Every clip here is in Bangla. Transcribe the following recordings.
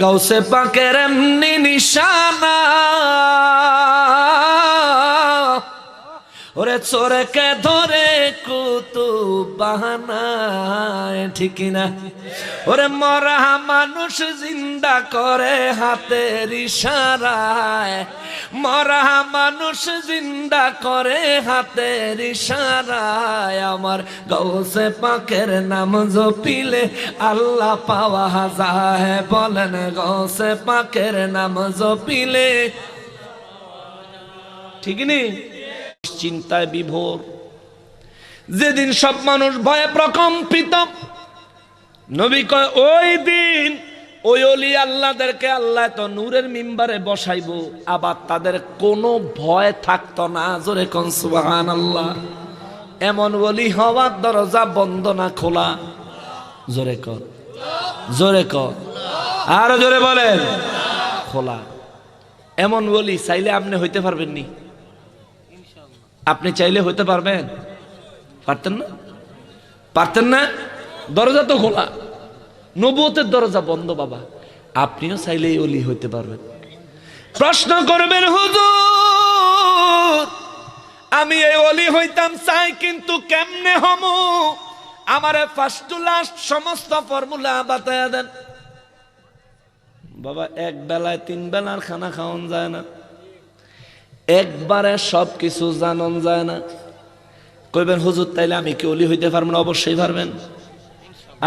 গৌসে পাকের এমনি নিশানা। ওরে চোরকে ধরে কুতু বাহানা ঠিক না ওরে মরা মানুষ জিন্দা করে হাতের ইশারায়। মরা মানুষ জিন্দা করে হাতের ইশারায়। আমার গৌসে পাকের নাম জপিলে আল্লাহ পাওয়া যায়। বলেন গৌসে পাকের নাম জপিলে। ঠিক নেই চিন্তায় বিভোর। যেদিন সব মানুষ ভয়ে প্রকম্পিত, নবী কয়, ওই দিন ওই অলি আল্লাহদেরকে আল্লাহ তো নূরের মিম্বারে বসাইব। আবার তাদের কোনো ভয় থাকতো না। জোরে কোন সুবহান আল্লাহ এমন বলি হওয়ার দরজা বন্ধ না খোলা। জোরে কর জোরে কর আরও জোরে বলেন। খোলা। এমন বলি চাইলে আপনি হইতে পারবেন নি। আপনি চাইলে হইতে পারবেন। পারতেন না? পারতেন না? দরজা তো খোলা। নবুয়তের দরজা বন্ধ, বাবা। আপনিও চাইলে অলি হইতে পারবেন। প্রশ্ন করবেন, হুজুর, আমি এই অলি হইতাম চাই, কিন্তু কেমনে হমু? আমারে ফার্স্ট টু লাস্ট সমস্ত ফর্মুলা বাতায়া দেন। বাবা, এক বেলায় তিন বেলার খানা খাওয়ান যায় না। একবারে সব কিছু জানন যায় না। কইবেন, হুজুর, তাইলে আমি কি অলি হইতে পারবেন অবশ্যই পারবেন।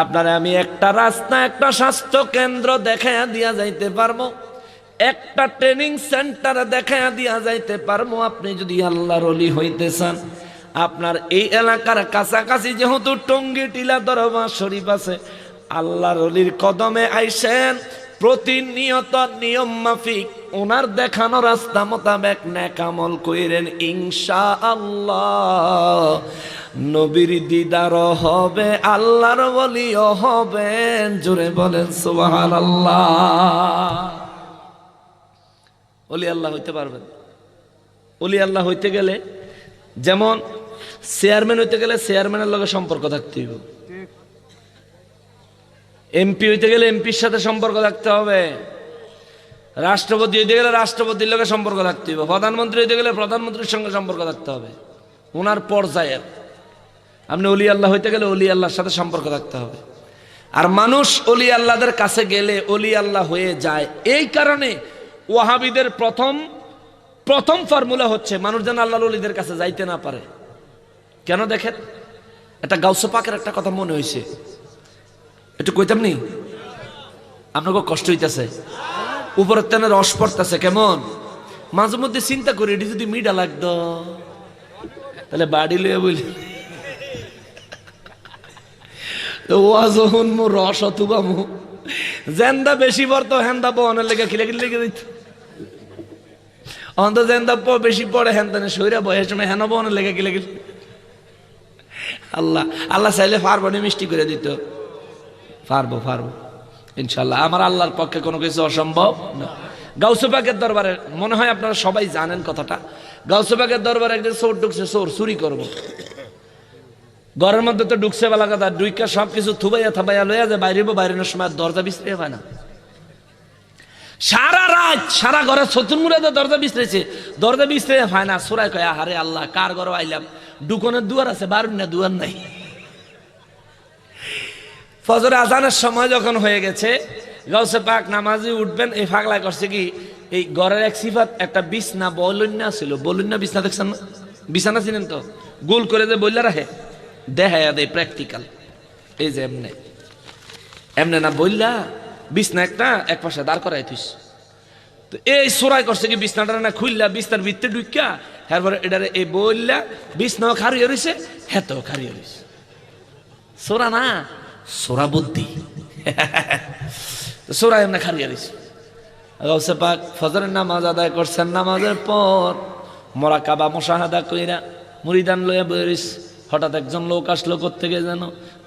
আপনারা আমি একটা রাস্তা, একটা স্বাস্থ্য কেন্দ্র দেখাইয়া দিয়া যাইতে পারব। একটা ট্রেনিং সেন্টার দেখাইয়া দিয়া যাইতে পারব। আপনি যদি আল্লাহর অলি হইতে চান, আপনার এই এলাকার কাছাকাছি যেহেতু টঙ্গি টিলা দরবার শরীফ আছে, আল্লাহর অলির কদমে আইসেন প্রতিনিয়ত নিয়ম মাফিক। ওনার দেখানো রাস্তা মোতাবেক নেকামল কইরেন ইনশা আল্লাহ নবীর দিদার হবে, আল্লাহর বলিও হবেন জোরে বলেন সুবাহান আল্লাহ অলি আল্লাহ হইতে পারবেন। অলি আল্লাহ হইতে গেলে, যেমন চেয়ারম্যান হইতে গেলে চেয়ারম্যানের লগে সম্পর্ক থাকতে হইব। এমপি হইতে গেলে এমপির সাথে সম্পর্ক থাকতে হবে। রাষ্ট্রপতি হইতে গেলে রাষ্ট্রপতির লগে সম্পর্ক থাকতে হবে প্রধানমন্ত্রী হইতে গেলে প্রধানমন্ত্রীর সঙ্গে সম্পর্ক থাকতে হবে। ওনার পর্যায়ের। আপনি অলি আল্লাহ হইতে গেলে অলি আল্লাহর সাথে সম্পর্ক থাকতে হবে। আর মানুষ অলি আল্লাহদের কাছে গেলে অলি আল্লাহ হয়ে যায়। এই কারণে ওয়াহাবিদের প্রথম প্রথম ফর্মুলা হচ্ছে, মানুষ যেন আল্লাহ অলিদের কাছে যাইতে না পারে। কেন দেখেন? একটা গাউসো পাকের একটা কথা মনে হয়েছে একটু কইতাম নি আপনাকে কষ্ট হইতেছে। উপরের তেনে রস পড়তেছে, কেমন? মাঝে মধ্যে চিন্তা করি, এটি যদি মিডা লাগতো। তাহলে বাড়ি লইয়া বলি ওয়াজহন মো, রস অথবা মো। জেন্দা বেশি পড়তো, হেন্দা বহনের লেগে খিলে খিলে লেগে দিত অন্ত জেন্দা প বেশি পড়ে হেন তেনে শরীরা বয়সের সময় হেন বহনের লেগে খিলে খিলে। আল্লাহ আল্লাহ চাইলে নি মিষ্টি করে দিত। পারব পারব ইনশাল্লাহ আমার আল্লাহর পক্ষে কোনো কিছু অসম্ভব না। গাউসুপাকের দরবারে, মনে হয় আপনারা সবাই জানেন কথাটা গাউসুপাকের দরবারে একদিন চোর ঢুকছে, চোর, চুরি করব। ঘরের মধ্যে তো ঢুকছে বেলা কথা ডুইকা সব কিছু থুবাইয়া থাবাইয়া লইয়া যে বাইরে বাইরের সময় দরজা বিস্ত্রে হয় না। সারা রাত, সারা ঘরে চতুর মুড়ে দরজা বিস্ত্রেছে দরজা বিস্ত্রে হয় না। সোরাই কয়, আহারে আল্লাহ, কার ঘরে আইলাম? ডুকনের দুয়ার আছে বারুন না দুয়ার নাই। ফজর আজানের সময় যখন হয়ে গেছে, গাউসে পাক নামাজি উঠবেন, এই ফাগলা করছে কি? এই ঘরের এক সিফাত, একটা বিছনা বলন্যা ছিল। বলন্যা বিছনা দেখছেন না? বিছানা ছিলেন তো? গোল করে যে বললে রাখে দেখায়া দেয় প্র্যাকটিক্যাল এই যে এমনে। এমনে না বললা বিছনা একটা এক পাশে দাঁড় করাই থুইস। তো এই সোরাই করছে কি বিছনাটা না খুললা বিছনার ভিতরে ঢুকিয়া এরপরে এটারে এই বললা বিছনাও খারিয়ে রয়েছে হেতেও খারিয়ে রয়েছে সোরা না? সোরা বুদ্ধি সোরা এমনি খারিয়ে দিছি। গৌসে পাক, ফজরের নামাজ আদায় করছেন। নামাজের পর মরা কাবা মশাহাদা কইরা মুড়িদান লয়ে বইরিস হঠাৎ একজন লোক আসলো থেকে যেন?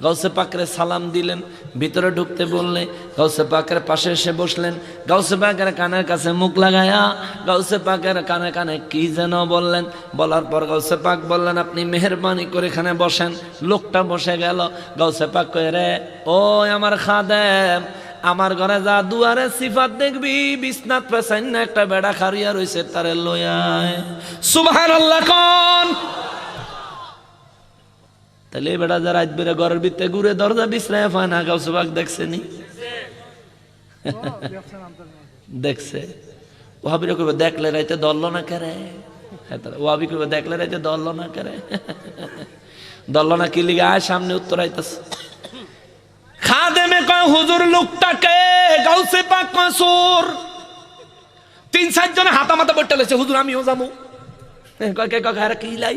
গাউসে পাকরে সালাম দিলেন, ভিতরে ঢুকতে বললে, গাউসে পাকের পাশে এসে বসলেন, গাউসে পাকের কানের কাছে মুখ লাগায়া, গাউসে পাকের কানে কানে কি যেন বললেন? বলার পর গাউসে পাক বললেন, আপনি মেহরবানি করে এখানে বসেন। লোকটা বসে গেল, গাউসে পাক কয়ে, রে ও আমার খাদেম, আমার ঘরে যা দুয়ারে সিফাত দেখবি, বিছনাত পেছাইন একটা বেড়া খারিয়া রইছে, তারে লয়ায় সুবহান আল্লাহ কন। তাহলে বেড়া যারা রাত বেড়ে ঘরের ভিতরে ঘুরে দরজা বিছরায় পায় না গাও সুবাক দেখছে নি? দেখছে। ওহাবিরা কইবে, দেখলে রাইতে দলল না করে? ওহাবি কইবে, দেখলে রাইতে দলল না করে? দলল না কি লিগে আয়, সামনে উত্তর আইতাছে। খাদেমে কয়, হুজুর লোকটাকে গাউসে পাক কয় সুর তিন চার জনে হাতা মাথা বটে লেছে, হুজুর আমিও যাব। কয়, কে কয় কি লাই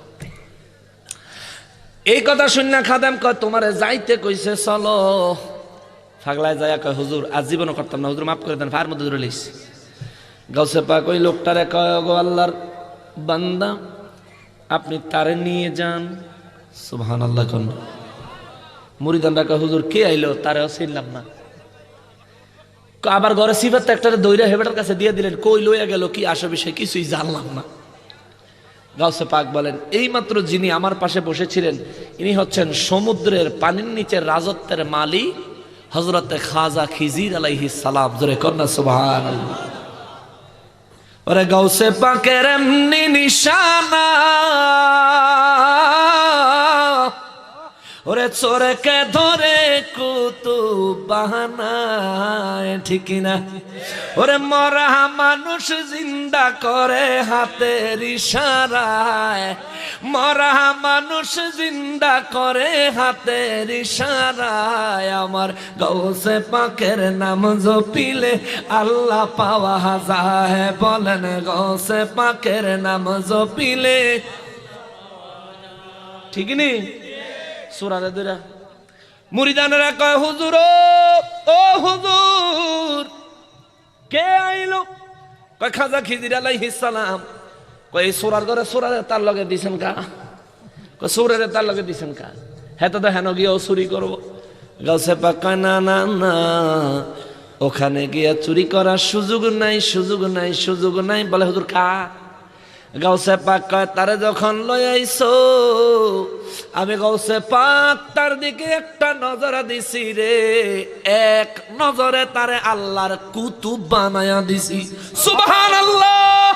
এই কথা শুননা খাদাম কয়, তোমারে যাইতে কইছে, চলো। ফাগলায় যায় কয়, হুজুর, আজ জীবনও করতাম না। হুজুর, মাফ করে দেন, ফার মধ্যে লইস। গাউসে পাক, ওই লোকটারে কয় গো আল্লাহর বান্দা, আপনি তারে নিয়ে যান। সুবহান আল্লাহ কোন। মুরিদানরা কয়, হুজুর, কে আইলো? তারেও চিনলাম না। আবার ঘরে সিফাত একটা দৈরা হেবেটার কাছে দিয়ে দিলেন। কই লইয়া গেল? কি আসে বিষয়? কিছুই জানলাম না। গাউসে পাক বলেন, এইমাত্র যিনি আমার পাশে বসেছিলেন, ইনি হচ্ছেন সমুদ্রের পানির নিচে রাজত্বের মালি হজরতে খাজা খিজির আলাইহি সালাম। জোরে কন্যা সুবহান ওরে গাউসে পাকের এমনি নিশানা। ওরে চোরকে ধরে কুতু বাহানায়, ঠিক না ওরে মরা মানুষ জিন্দা করে হাতের ইশারায়, মরা মানুষ জিন্দা করে হাতের ইশারায়। আমার গৌসে পাকের নাম জপিলে আল্লাহ পাওয়া যায়, বলেন গৌসে পাকের নাম জপিলে। ঠিক নেই সুরারে দুরা। মুরিদানেরা কয় হুজুর ও, হুজুর কে আইলো? কয় খাজা খিজির আলাইহিস সালাম। কয় এই সুরার ঘরে সুরারে তার লগে দিছেন কা? কয় সুরারে তার লগে দিছেন কা? হ্যাঁ তো হেন গিয়েও চুরি করব। গাছে পাকা না না না ওখানে গিয়ে চুরি করার সুযোগ নাই সুযোগ নাই সুযোগ নাই। বলে হুজুর কা? গাউসে পাক কয়, তারে যখন লই আইছো, আমি গাউসে পাক তার দিকে একটা নজর দিছি রে। এক নজরে তারে আল্লাহর কুতুব বানায়া দিছি। সুবহানাল্লাহ!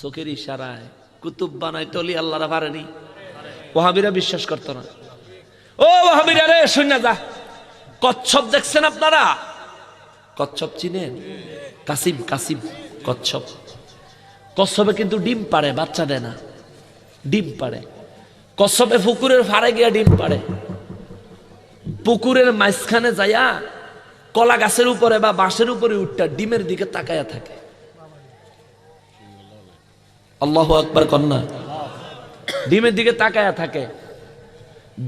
চোখের ইশারায় কুতুব বানাই তলি আল্লাহরা পারেনি ওহাবিরা বিশ্বাস করতো না। ও ওহাবিরা রে শুনে যা। কচ্ছপ দেখছেন আপনারা? কচ্ছপ চিনেন? কাসিম কাসিম, কচ্ছপ। কচ্ছপে কিন্তু ডিম পারে বাচ্চা দেয় না। ডিম পারে কচ্ছপে পুকুরের ফাড়ে গিয়া ডিম পারে পুকুরের মাঝখানে যাইয়া কলা গাছের উপরে বা বাঁশের উপরে উঠটা ডিমের দিকে তাকায়া থাকে। আল্লাহ আকবার কন্যা ডিমের দিকে তাকায়া থাকে।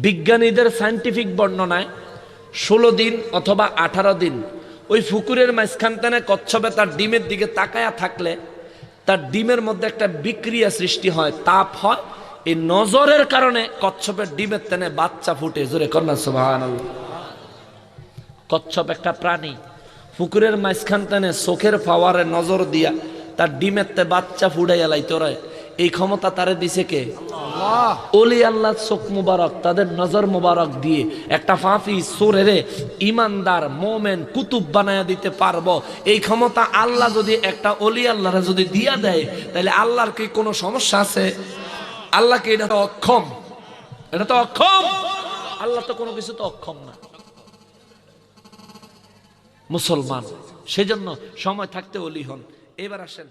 বিজ্ঞানীদের সায়েন্টিফিক বর্ণনায় ষোলো দিন অথবা আঠারো দিন ওই পুকুরের মাঝখান টানে কচ্ছপে তার ডিমের দিকে তাকায়া থাকলে তার ডিমের মধ্যে একটা বিক্রিয়া সৃষ্টি হয়, তাপ হয়। এই নজরের কারণে কচ্ছপের ডিমের তেনে বাচ্চা ফুটে। জোরে কন্যা সুবাহ কচ্ছপ একটা প্রাণী। পুকুরের মাঝখান তেনে চোখের পাওয়ারে নজর দিয়া তার ডিমের তে বাচ্চা ফুটে রয় এই ক্ষমতা তারে দিছে কে? ওলি আল্লাহ চোখ মুবারক, তাদের নজর মুবারক দিয়ে একটা ফাঁফি সোরেরে ইমানদার, মোমেন, কুতুব বানায়া দিতে পারব। এই ক্ষমতা আল্লাহ যদি একটা অলি আল্লাহরে যদি দিয়া দেয়, তাহলে আল্লাহর কি কোনো সমস্যা আছে? আল্লাহকে এটা তো অক্ষম? এটা তো অক্ষম? আল্লাহ তো কোনো কিছু তো অক্ষম না। মুসলমান, সেজন্য সময় থাকতে অলি হন। এবার আসেন।